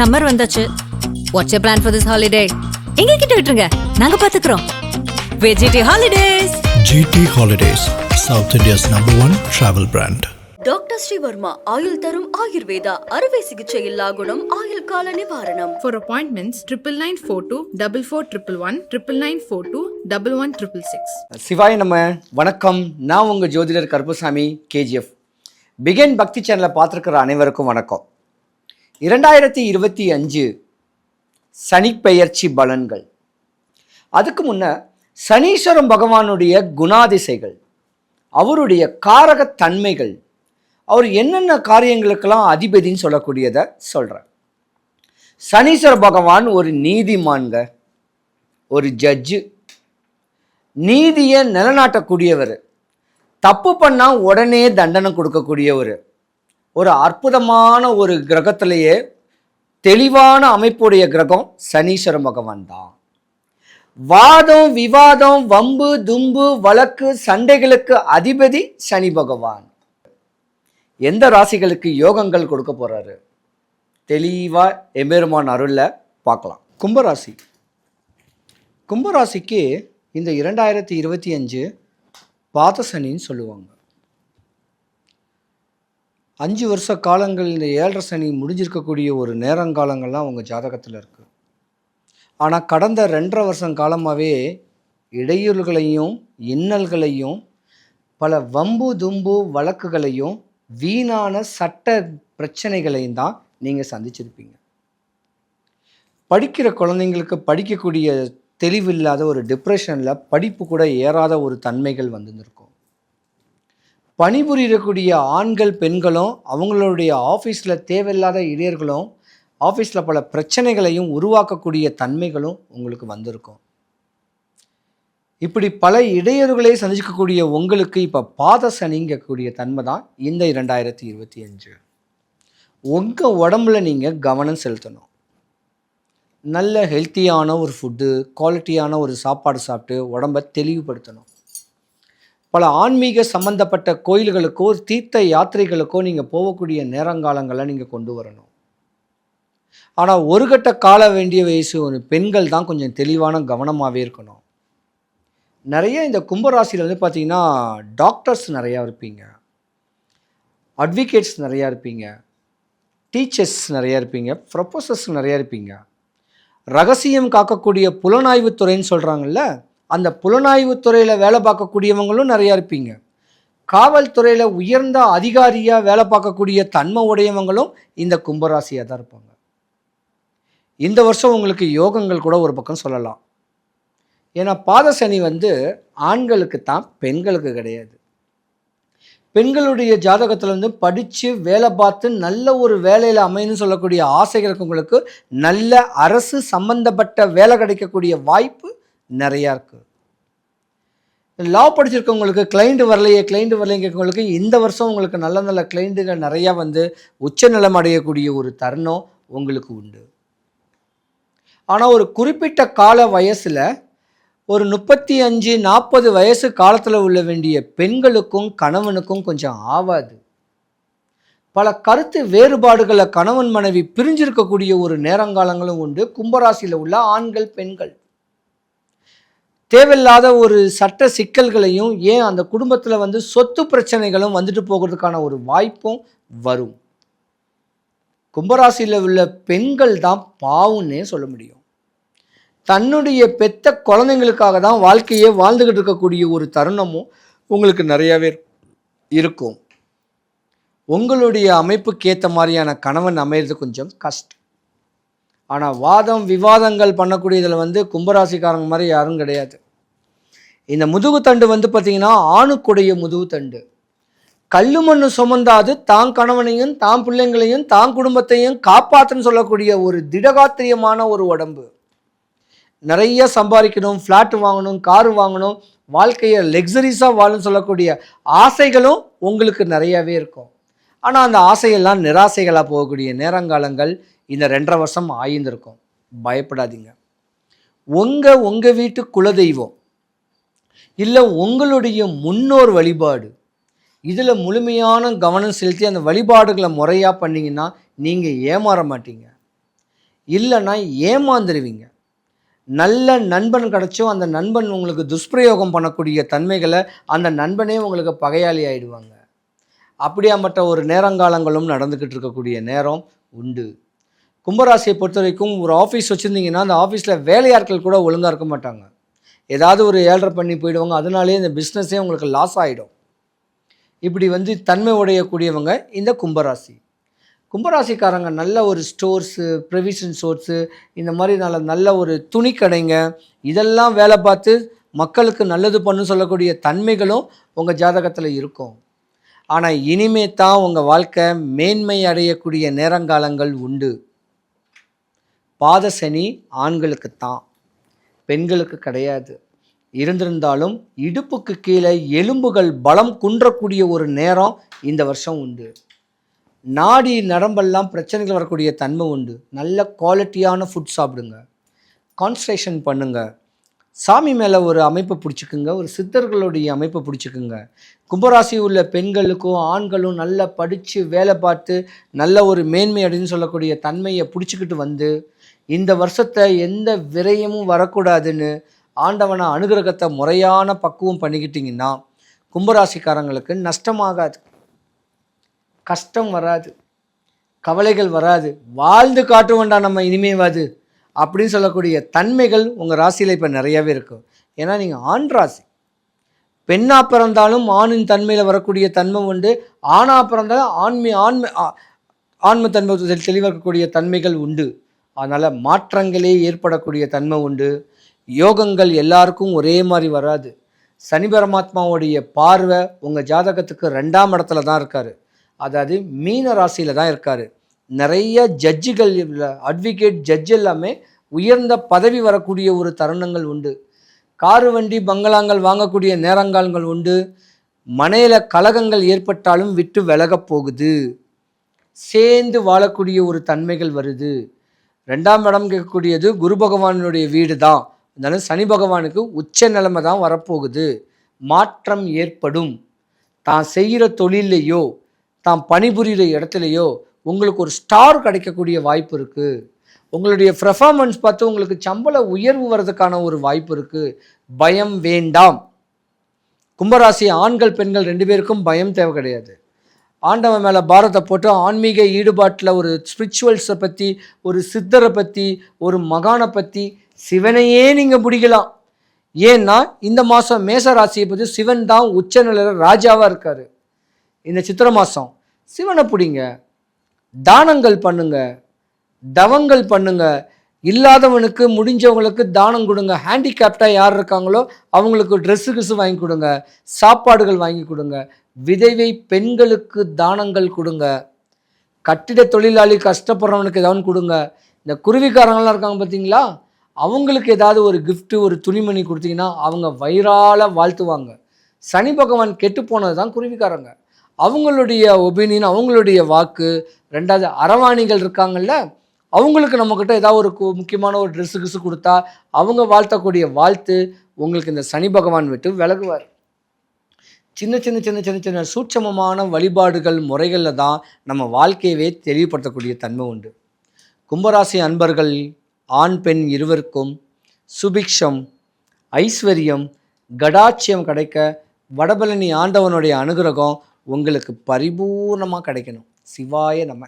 Summer வந்தாச்சு. What's you plan for this holiday எங்க கிட்ட விட்டுருங்க. நாங்க பாத்துக்கிறோம். வெஜிடி holidays GT Holidays, South India's number one travel brand. Doctor Srivarma ஆயுள் தரும் ஆயுர்வேதா அறுவை சிகிச்சை இல்லா குணம் ஆயுள் கால நிவாரணம் For appointments, triple nine four two double four triple one triple nine four two double one triple six. சிவாய் நம்ம வணக்கம். நான் உங்கள் ஜோதிடர் கருப்பசாமி கேஜிஎஃப் பிகன் பக்தி சேனலை பார்த்துருக்கிற அனைவருக்கும் வணக்கம். இரண்டாயிரத்தி இருபத்தி அஞ்சு சனிப்பெயர்ச்சி பலன்கள். அதுக்கு முன்ன சனீஸ்வரம் பகவானுடைய குணாதிசைகள் அவருடைய காரகத் தன்மைகள் அவர் என்னென்ன காரியங்களுக்கெல்லாம் அதிபதின்னு சொல்லக்கூடியதை சொல்கிறேன் சனீஸ்வர பகவான் ஒரு நீதிமான்க ஒரு ஜட்ஜு. நீதியை நிலநாட்டக்கூடியவர். தப்பு பண்ணால் உடனே தண்டனை கொடுக்கக்கூடியவர். ஒரு அற்புதமான ஒரு கிரகத்திலேயே தெளிவான அமைப்புடைய கிரகம் சனீஸ்வர பகவான் தான். வாதம் விவாதம் வம்பு தும்பு வழக்கு சண்டைகளுக்கு அதிபதி சனி பகவான். எந்த ராசிகளுக்கு யோகங்கள் கொடுக்க போறாரு? தெளிவா எம்பெருமான் அருள்ல பார்க்கலாம். கும்பராசி. கும்பராசிக்கு இந்த இரண்டாயிரத்தி இருபத்தி அஞ்சு பாதசனின்னு சொல்லுவாங்க. அஞ்சு வருஷ காலங்கள் இந்த ஏழரை சனி முடிஞ்சிருக்கக்கூடிய ஒரு நேரங்காலங்கள்லாம் உங்கள் ஜாதகத்தில் இருக்குது ஆனால் கடந்த ரெண்டரை வருஷம் காலமாகவே இடையூறுகளையும் இன்னல்களையும் பல வம்பு தும்பு வழக்குகளையும் வீணான சட்ட பிரச்சனைகளையும் தான் நீங்கள் சந்திச்சிருப்பீங்க. படிக்கிற குழந்தைங்களுக்கு படிக்கக்கூடிய தெளிவில்லாத ஒரு டிப்ரெஷனில் படிப்பு கூட ஏறாத ஒரு தன்மைகள் வந்துருக்கும் பணிபுரியக்கூடிய ஆண்கள் பெண்களும் அவங்களுடைய ஆஃபீஸில் தேவையில்லாத இடையர்களும் ஆஃபீஸில் பல பிரச்சனைகளையும் உருவாக்கக்கூடிய தன்மைகளும் உங்களுக்கு வந்திருக்கும். இப்படி பல இடையூறுகளை சந்திக்கக்கூடிய உங்களுக்கு இப்போ பாத சனிங்கக்கூடிய தன்மை தான் இந்த இரண்டாயிரத்தி இருபத்தி அஞ்சு. உங்கள் உடம்புல நீங்கள் கவனம் செலுத்தணும். நல்ல ஹெல்த்தியான ஒரு ஃபுட்டு குவாலிட்டியான ஒரு சாப்பாடு சாப்பிட்டு உடம்பை தெளிவுபடுத்தணும். பல ஆன்மீக சம்பந்தப்பட்ட கோயில்களுக்கோ தீர்த்த யாத்திரைகளுக்கோ நீங்கள் போகக்கூடிய நேரங்காலங்களை நீங்கள் கொண்டு வரணும். ஆனால் ஒரு கட்ட கால வேண்டிய வயசு ஒரு பெண்கள் தான் கொஞ்சம் தெளிவான கவனமாகவே இருக்கணும். நிறைய இந்த கும்பராசியில் வந்து பார்த்தீங்கன்னா டாக்டர்ஸ் நிறையா இருப்பீங்க. அட்வொகேட்ஸ் நிறையா இருப்பீங்க. டீச்சர்ஸ் நிறையா இருப்பீங்க. ப்ரொஃபஸர்ஸ் நிறையா இருப்பீங்க. ரகசியம் காக்கக்கூடிய புலனாய்வுத் துறைன்னு சொல்கிறாங்கல்ல அந்த புலனாய்வுத் துறையில் வேலை பார்க்கக்கூடியவங்களும் நிறையா இருப்பீங்க. காவல்துறையில் உயர்ந்த அதிகாரியாக வேலை பார்க்கக்கூடிய தன்மை உடையவங்களும் இந்த கும்பராசியாக தான் இருப்பாங்க. இந்த வருஷம் உங்களுக்கு யோகங்கள் கூட ஒரு பக்கம் சொல்லலாம். ஏன்னா பாதசனி வந்து ஆண்களுக்கு தான் பெண்களுக்கு கிடையாது. பெண்களுடைய ஜாதகத்தில் வந்து படித்து வேலை பார்த்து நல்ல ஒரு வேலையில் அமையணும்னு சொல்லக்கூடிய ஆசைகளுக்கு உங்களுக்கு நல்ல அரசு சம்பந்தப்பட்ட வேலை கிடைக்கக்கூடிய வாய்ப்பு நிறையா இருக்குது லா படிச்சிருக்கவங்களுக்கு கிளைண்ட் வரலையே கிளைண்ட் வரலைங்கிறவங்களுக்கு இந்த வருஷம் உங்களுக்கு நல்ல நல்ல கிளைண்ட்டுகள் நிறையா வந்து உச்சநிலம் அடையக்கூடிய ஒரு தருணம் உங்களுக்கு உண்டு. ஆனால் ஒரு குறிப்பிட்ட கால வயசில் ஒரு முப்பத்தி அஞ்சு நாற்பது வயசு காலத்தில் உள்ள வேண்டிய பெண்களுக்கும் கணவனுக்கும் கொஞ்சம் ஆவாது. பல கருத்து வேறுபாடுகளை கணவன் மனைவி பிரிஞ்சிருக்கக்கூடிய ஒரு நேரங்காலங்களும் உண்டு. கும்பராசியில் உள்ள ஆண்கள் பெண்கள். தேவையில்லாத ஒரு சட்ட சிக்கல்களையும் ஏன் அந்த குடும்பத்தில் வந்து சொத்து பிரச்சனைகளும் வந்துட்டு போகிறதுக்கான ஒரு வாய்ப்பும் வரும். கும்பராசியில் உள்ள பெண்கள் தான் பாவுன்னே சொல்ல முடியும். தன்னுடைய பெத்த குழந்தைங்களுக்காக தான் வாழ்க்கையே வாழ்ந்துக்கிட்டு இருக்கக்கூடிய ஒரு தருணமும் உங்களுக்கு நிறையாவே இருக்கும். உங்களுடைய அமைப்புக்கு ஏற்ற மாதிரியான கணவன் அமையிறது கொஞ்சம் கஷ்டம். ஆனால் வாதம் விவாதங்கள் பண்ணக்கூடியதில் வந்து கும்பராசிக்காரங்க மாதிரி யாரும் கிடையாது. இந்த முதுகுத்தண்டு வந்து பார்த்திங்கன்னா ஆணுக்குடைய முதுகுத்தண்டு கல் மண்ணு சுமந்தாது தான் கணவனையும் தான் பிள்ளைங்களையும் தான் குடும்பத்தையும் காப்பாற்றுன்னு சொல்லக்கூடிய ஒரு திடகாத்திரியமான ஒரு உடம்பு. நிறைய சம்பாதிக்கணும் ஃப்ளாட் வாங்கணும் காரு வாங்கணும் வாழ்க்கையை லக்ஸரிஸாக வாழணும்னு சொல்லக்கூடிய ஆசைகளும் உங்களுக்கு நிறையவே இருக்கும். ஆனால் அந்த ஆசையெல்லாம் நிராசைகளாக போகக்கூடிய நேரங்காலங்கள் இந்த ரெண்டரை வருஷம் ஆயிருந்திருக்கும் பயப்படாதீங்க. உங்கள் உங்கள் வீட்டு குலதெய்வம் இல்லை உங்களுடைய முன்னோர் வழிபாடு. இதில் முழுமையான கவனம் செலுத்தி அந்த வழிபாடுகளை முறையாக பண்ணீங்கன்னா நீங்கள் ஏமாற மாட்டீங்க. இல்லைன்னா ஏமாந்துருவீங்க. நல்ல நண்பன் கிடச்சும் அந்த நண்பன் உங்களுக்கு துஷ்பிரயோகம் பண்ணக்கூடிய தன்மைகளை அந்த நண்பனே உங்களுக்கு பகையாளி ஆயிடுவாங்க. அப்படியாப்பட்ட ஒரு நேரங்காலங்களும் நடந்துக்கிட்டு இருக்கக்கூடிய நேரம் உண்டு. கும்பராசியை பொறுத்த வரைக்கும் ஒரு ஆஃபீஸ் வச்சுருந்தீங்கன்னா அந்த ஆஃபீஸில் வேலையாட்கள் கூட ஒழுங்காக இருக்க மாட்டாங்க. ஏதாவது ஒரு ஏழரை பண்ணி போயிடுவாங்க அதனாலேயே இந்த பிஸ்னஸே உங்களுக்கு லாஸ் ஆகிடும் இப்படி வந்து தன்மை உடையக்கூடியவங்க இந்த கும்பராசி. கும்பராசிக்காரங்க நல்ல ஒரு ஸ்டோர்ஸு ப்ரொவிஷன் ஸ்டோர்ஸு இந்த மாதிரி நல்ல நல்ல ஒரு துணி கடைங்க இதெல்லாம் வேலை பார்த்து மக்களுக்கு நல்லது பண்ணு சொல்லக்கூடிய தன்மைகளும் உங்கள் ஜாதகத்தில் இருக்கும். ஆனால் இனிமே தான் உங்கள் வாழ்க்கை மேன்மை அடையக்கூடிய நேரங்காலங்கள் உண்டு. பாதசனி ஆண்களுக்கு தான் பெண்களுக்கு கிடையாது. இருந்திருந்தாலும் இடுப்புக்கு கீழே எலும்புகள் பலம் குன்றக்கூடிய ஒரு நேரம் இந்த வருஷம் உண்டு. நாடி நரம்பெல்லாம் பிரச்சனைகள் வரக்கூடிய தன்மை உண்டு. நல்ல குவாலிட்டியான ஃபுட் சாப்பிடுங்க. கான்சன்ட்ரேஷன் பண்ணுங்க. சாமி மேலே ஒரு அமைப்பை பிடிச்சிக்குங்க. ஒரு சித்தர்களுடைய அமைப்பை பிடிச்சிக்குங்க. கும்பராசி உள்ள பெண்களுக்கும் ஆண்களும் நல்லா படித்து வேலை பார்த்து நல்ல ஒரு மேன்மை அப்படின்னு சொல்லக்கூடிய தன்மையை பிடிச்சிக்கிட்டு வந்து இந்த வருஷத்தை எந்த விரயமும் வரக்கூடாதுன்னு ஆண்டவனை அனுகிரகத்தை முறையான பக்குவம் பண்ணிக்கிட்டிங்கன்னா கும்பராசிக்காரங்களுக்கு நஷ்டமாகாது. கஷ்டம் வராது. கவலைகள் வராது. வாழ்ந்து காட்ட வேண்டாம் நம்ம இனிமேவாது அப்படின்னு சொல்லக்கூடிய தன்மைகள் உங்கள் ராசியில் இப்போ நிறையாவே இருக்கும் ஏன்னா நீங்கள் ஆண் ராசி. பெண்ணாக பிறந்தாலும் ஆணின் தன்மையில் வரக்கூடிய தன்மை உண்டு. ஆணாக பிறந்தாலும் ஆண்மை ஆண்மை ஆ- ஆண்மை தன்மை தெளிவாக இருக்கக்கூடிய தன்மைகள் உண்டு. அதனால் மாற்றங்களே ஏற்படக்கூடிய தன்மை உண்டு. யோகங்கள் எல்லாருக்கும் ஒரே மாதிரி வராது. சனி பரமாத்மாவுடைய பார்வை உங்கள் ஜாதகத்துக்கு ரெண்டாம் இடத்துல தான் இருக்கார். அதாவது மீன ராசியில் தான் இருக்கார். நிறைய ஜட்ஜுகள் அட்வொகேட் ஜட்ஜ் எல்லாமே உயர்ந்த பதவி வரக்கூடிய ஒரு தருணங்கள் உண்டு. காரு வண்டி பங்களாங்கள் வாங்கக்கூடிய நேரங்காலங்கள் உண்டு. மனையில் கலகங்கள் ஏற்பட்டாலும் விட்டு விலகப் போகுது. சேர்ந்து வாழக்கூடிய ஒரு தன்மைகள் வருது. ரெண்டாம் இடம் கேட்கக்கூடியது குரு பகவானுடைய வீடு தான் இருந்தாலும் சனி பகவானுக்கு உச்ச நிலைமை தான் வரப்போகுது. மாற்றம் ஏற்படும். தான் செய்கிற தொழிலையோ தான் பணிபுரிகிற இடத்துலையோ உங்களுக்கு ஒரு ஸ்டார் கிடைக்கக்கூடிய வாய்ப்பு இருக்குது உங்களுடைய பெர்ஃபார்மன்ஸ் பார்த்து உங்களுக்கு சம்பள உயர்வு வர்றதுக்கான ஒரு வாய்ப்பு இருக்குது பயம் வேண்டாம். கும்பராசி ஆண்கள் பெண்கள் ரெண்டு பேருக்கும் பயம் தேவை கிடையாது. ஆண்டவன் மேலே பாரத்தை போட்டு ஆன்மீக ஈடுபாட்டில் ஒரு ஸ்பிரிச்சுவல்ஸை பற்றி ஒரு சித்தரை பற்றி ஒரு மகானை பற்றி சிவனையே நீங்கள் பிடிக்கலாம். ஏன்னா இந்த மாதம் மேச ராசியை பற்றி சிவன் தான் உச்ச நிலையில் ராஜாவாக இருக்கார். இந்த சித்திர மாதம் சிவனை பிடிங்க. தானங்கள் பண்ணுங்க. தவங்கள் பண்ணுங்கள் இல்லாதவனுக்கு முடிஞ்சவங்களுக்கு தானம் கொடுங்க. ஹேண்டிகேப்டாக யார் இருக்காங்களோ அவங்களுக்கு ட்ரெஸ்ஸு கிஸ்ஸு வாங்கி கொடுங்க. சாப்பாடுகள் வாங்கி கொடுங்க. விதவை பெண்களுக்கு தானங்கள் கொடுங்க. கட்டிட தொழிலாளி கஷ்டப்படுறவனுக்கு ஏதாவது கொடுங்க. இந்த குருவிக்காரங்களாம் இருக்காங்க பார்த்தீங்களா? அவங்களுக்கு ஏதாவது ஒரு கிஃப்ட்டு ஒரு துணிமணி கொடுத்தீங்கன்னா அவங்க வயிறால் வாழ்த்துவாங்க. சனி பகவான் கெட்டு போனது தான் குருவிக்காரங்க. அவங்களுடைய ஒபீனியன் அவங்களுடைய வாக்கு. ரெண்டாவது அரவாணிகள் இருக்காங்கல்ல அவங்களுக்கு நம்மக்கிட்ட ஏதாவது ஒரு முக்கியமான ஒரு ட்ரெஸ்ஸு கிஸ்ஸு கொடுத்தா அவங்க வாழ்த்தக்கூடிய வாழ்த்து உங்களுக்கு இந்த சனி பகவான் விட்டு விலகுவார். சின்ன சின்ன சின்ன சின்ன சின்ன சூட்சமமான வழிபாடுகள் முறைகளில் தான் நம்ம வாழ்க்கையவே தெளிவுபடுத்தக்கூடிய தன்மை உண்டு. கும்பராசி அன்பர்கள் ஆண் பெண் இருவருக்கும் சுபிக்ஷம் ஐஸ்வர்யம் கடாட்சியம் கிடைக்க வடபழனி ஆண்டவனுடைய அனுகிரகம் உங்களுக்கு பரிபூர்ணமாக கிடைக்கணும். சிவாய நம்ம